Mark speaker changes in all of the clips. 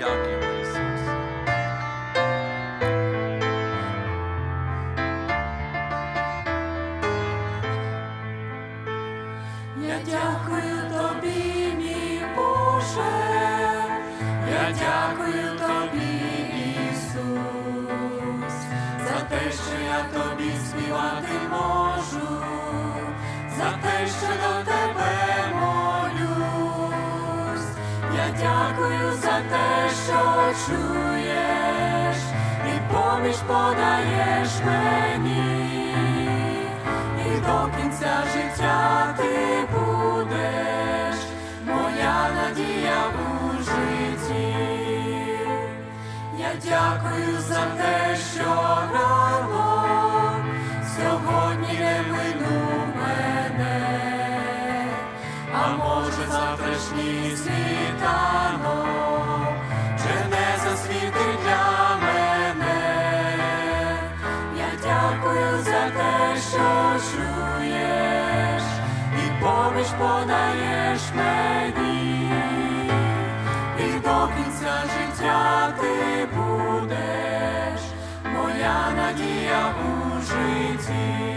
Speaker 1: Дякуємо, Ісус.
Speaker 2: Я дякую тобі, мій Боже, я дякую дякую за те, що чуєш, і поміж подаєш мені і до кінця життя ти будеш, моя надія у житті. Я дякую за те, що завтрашній світанок мене. Я дякую за те, що чуєш, і поміж подаєш мені, і до кінця життя ти будеш, моя надія у житті.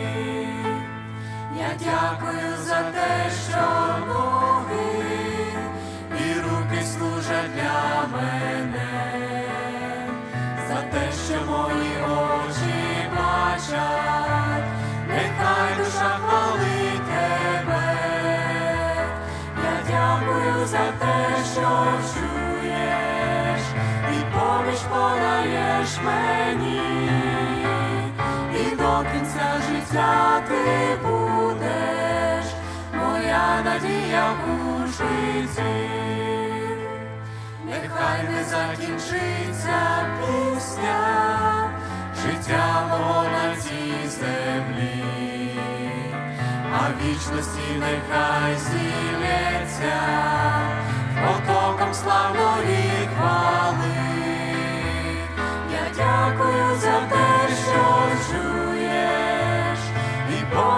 Speaker 2: Що чуєш, і поміж подаєш мені, і до кінця життя ти будеш, моя надія у житті. Нехай не закінчиться пісня, життя мого на цій землі, а вічності нехай зілється